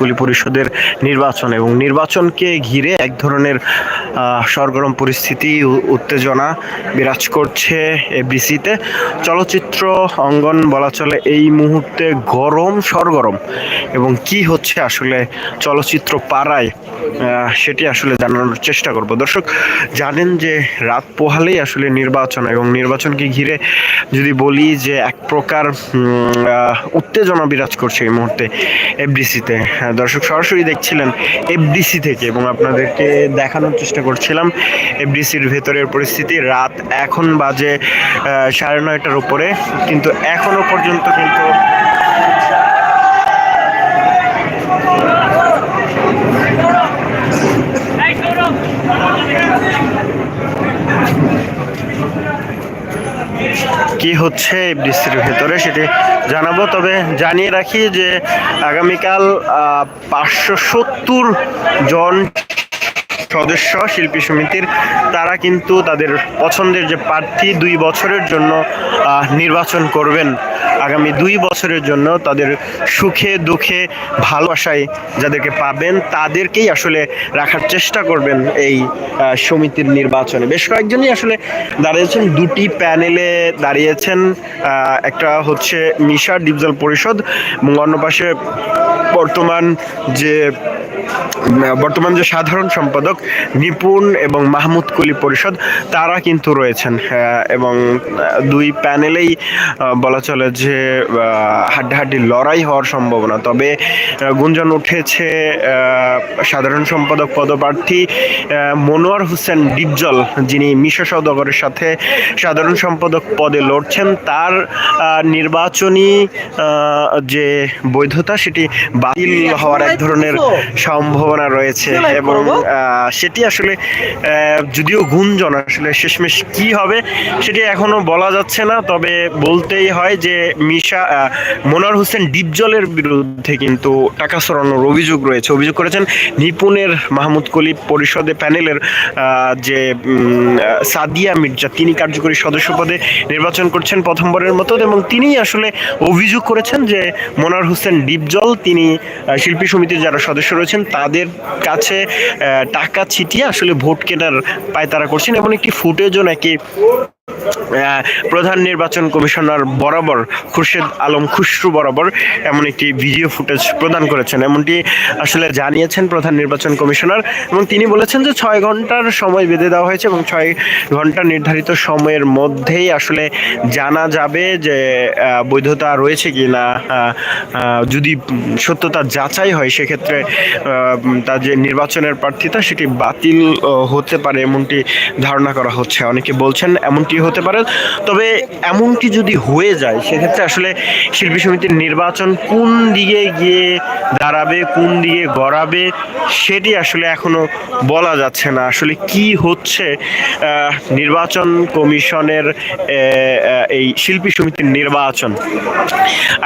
মাহমুদগুলি পরিষদের নির্বাচন এবং নির্বাচনকে ঘিরে এক ধরনের সরগরম পরিস্থিতি উত্তেজনা বিরাজ করছে এবিসিতে চলচ্চিত্র অঙ্গন বলা চলে এই মুহূর্তে গরম, সরগরম এবং কি হচ্ছে আসলে চলচ্চিত্র পাড়ায় সেটি আসলে জানানোর চেষ্টা করব। দর্শক, জানেন যে রাত পোহালেই আসলে নির্বাচন এবং নির্বাচনকে ঘিরে যদি বলি যে এক প্রকার উত্তেজনা বিরাজ করছে এই মুহূর্তে এফডিসিতে দর্শক সরাসরি দেখছিলেন এফডিসি থেকে এবং আপনাদেরকে দেখানোর চেষ্টা করছিলাম এফডিসির ভেতরের পরিস্থিতি। রাত এখন বাজে সাড়ে নয়টার উপরে, কিন্তু এখনও পর্যন্ত কিন্তু কি হচ্ছে এই এফডিসির ভেতরে সেটি জানাব। তবে জানিয়ে রাখি যে আগামীকাল পাঁচশো সত্তর জন সদস্য শিল্পী সমিতির তারা কিন্তু তাদের পছন্দের যে প্রার্থী দুই বছরের জন্য নির্বাচন করবেন। আগামী দুই বছরের জন্য তাদের সুখে, দুঃখে, ভালোবাসায় যাদেরকে পাবেন, তাদেরকেই আসলে রাখার চেষ্টা করবেন এই সমিতির নির্বাচনে। বেশ কয়েকজনই আসলে দাঁড়িয়েছেন। দুটি প্যানেলে দাঁড়িয়েছেন একটা হচ্ছে মিশা ডিপজল পরিষদ এবং অন্য পাশে বর্তমান যে বর্তমান যে সাধারণ সম্পাদক নিপুণ এবং মাহমুদ কলি পরিষদ তারা কিন্তু রয়েছেন এবং দুই প্যানেলেই বলা চলে যে হাড্ডাহাড্ডি লড়াই হওয়ার সম্ভাবনা। তবে গুঞ্জন উঠেছে সাধারণ সম্পাদক পদপ্রার্থী মনোয়ার হোসেন ডিপজল যিনি মিশা সৌদাগরের সাথে সাধারণ সম্পাদক পদে লড়ছেন। তার নির্বাচনী যে বৈধতা সেটি বাতিল হওয়ার এক ধরনের সম্ভাবনা রয়েছে এবং সেটি আসলে যদিও গুঞ্জন আসলে শেষমেশ কি হবে সেটি এখনও বলা যাচ্ছে না। তবে বলতেই হয় যে মিশা আহ, মনোয়ার হোসেন ডিপজলের বিরুদ্ধে কিন্তু টাকা সরানোর অভিযোগ রয়েছে। অভিযোগ করেছেন নিপুণের মাহমুদ কলি পরিষদে প্যানেলের যে সাদিয়া মির্জা তিনি কার্যকরী সদস্য পদে নির্বাচন করছেন প্রথমবারের মতো এবং তিনি আসলে অভিযোগ করেছেন যে মনোয়ার হোসেন ডিপজল তিনি শিল্পী সমিতির যারা সদস্য রয়েছেন তাদের কাছে টাকা ছিটিয়ে আসলে ভোট কেনার পায়তারা করছেন এমন একটি ফুটেজও নাকি প্রধান নির্বাচন কমিশনার বরাবর খুরশেদ আলম খুসরু বরাবর এমন একটি ভিডিও ফুটেজ প্রদান করেছেন। এমনটি আসলে জানিয়েছেন প্রধান নির্বাচন কমিশনার এবং তিনি বলেছেন যে ছয় ঘণ্টার সময় বেঁধে দেওয়া হয়েছে এবং ছয় ঘণ্টা নির্ধারিত সময়ের মধ্যেই আসলে জানা যাবে যে বৈধতা রয়েছে কি না যদি সত্যতা যাচাই হয়, সেক্ষেত্রে তার যে নির্বাচনের প্রার্থিতা সেটি বাতিল হতে পারে এমনটি ধারণা করা হচ্ছে। অনেকে বলছেন এমনটি হতে পারে তবে এমনটি যদি হয়ে যায়, সেক্ষেত্রে আসলে শিল্পী সমিতির নির্বাচন কোন দিকে গিয়ে দাঁড়াবে, কোন দিকে গড়াবে, সেটি আসলে এখনও বলা যাচ্ছে না। আসলে কি হচ্ছে? নির্বাচন কমিশনের এই শিল্পী সমিতির নির্বাচন।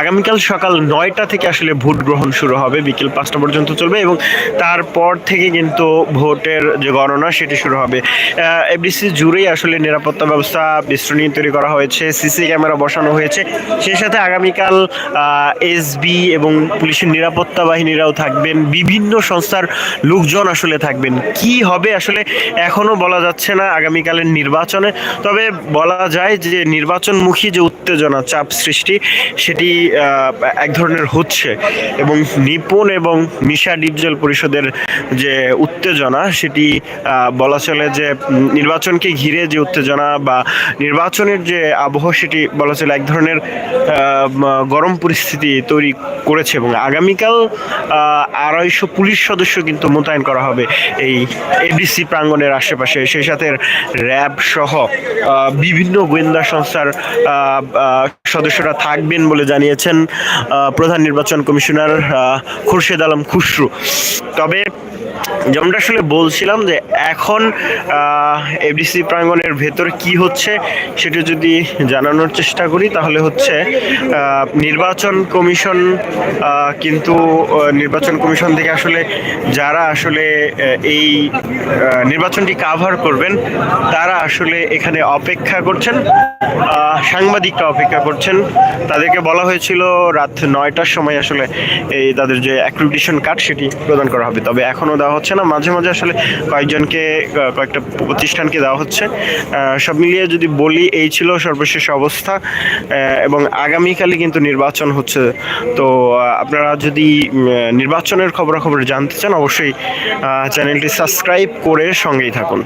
আগামীকাল সকাল নয়টা থেকে আসলে ভোট গ্রহণ শুরু হবে, বিকেল পাঁচটা পর্যন্ত চলবে এবং তারপর থেকে কিন্তু ভোটের যে গণনা, সেটি শুরু হবে। এফডিসি জুড়েই আসলে নিরাপত্তা ব্যবস্থা বিস্তৃণী তৈরি করা হয়েছে, সিসি ক্যামেরা বসানো হয়েছে। সেই সাথে আগামীকাল এসবি এবং পুলিশের নিরাপত্তা বাহিনীরাও থাকবেন। বিভিন্ন সংস্থার লোকজন আসলে থাকবেন। কি হবে আসলে এখনও বলা যাচ্ছে না আগামীকালের নির্বাচনে। তবে বলা যায় যে নির্বাচনমুখী যে উত্তেজনা, চাপ সৃষ্টি, সেটি এক ধরনের হচ্ছে। এবং নিপুণ এবং মিশা ডিপজল পরিষদের যে উত্তেজনা, সেটি বলা চলে যে নির্বাচনকে ঘিরে যে উত্তেজনা বা নির্বাচনের যে আবহ, সেটি বলা চলে এক ধরনের গরম পরিস্থিতি তৈরি করেছে এবং আগামীকাল আড়াইশো পুলিশ সদস্য কিন্তু মোতায়েন করা হবে এই এডিসি প্রাঙ্গণের আশেপাশে। সেই সাথে র্যাব সহ বিভিন্ন গোয়েন্দা সংস্থার সদস্যরা থাকবেন বলে জানিয়েছেন প্রধান নির্বাচন কমিশনার খুরশেদ আলম খুসরু। তবে যেমনটা আসলে বলছিলাম যে এখন এফডিসি প্রাঙ্গণের ভেতর কি হচ্ছে সেটা যদি জানানোর চেষ্টা করি, তাহলে হচ্ছে নির্বাচন কমিশন কিন্তু নির্বাচন কমিশন থেকে আসলে যারা আসলে এই নির্বাচনটি কাভার করবেন, তারা আসলে এখানে অপেক্ষা করছেন সাংবাদিকরা অপেক্ষা করছেন। তাদেরকে বলা হয়েছিল রাত নয়টার সময় আসলে এই তাদের যে অ্যাক্রিডিটেশন কার্ড সেটি প্রদান করা হবে। তবে এখনও দেওয়া হচ্ছে না, মাঝে মাঝে আসলে কয়েকজনকে কয়েকটা প্রতিষ্ঠানকে দেওয়া হচ্ছে। সব মিলিয়ে যদি বলি, এই ছিল সর্বশেষ অবস্থা এবং আগামীকালই কিন্তু নির্বাচন হচ্ছে। তো আপনারা যদি নির্বাচনের খবরাখবর জানতে চান, অবশ্যই চ্যানেলটি সাবস্ক্রাইব করে সঙ্গেই থাকুন।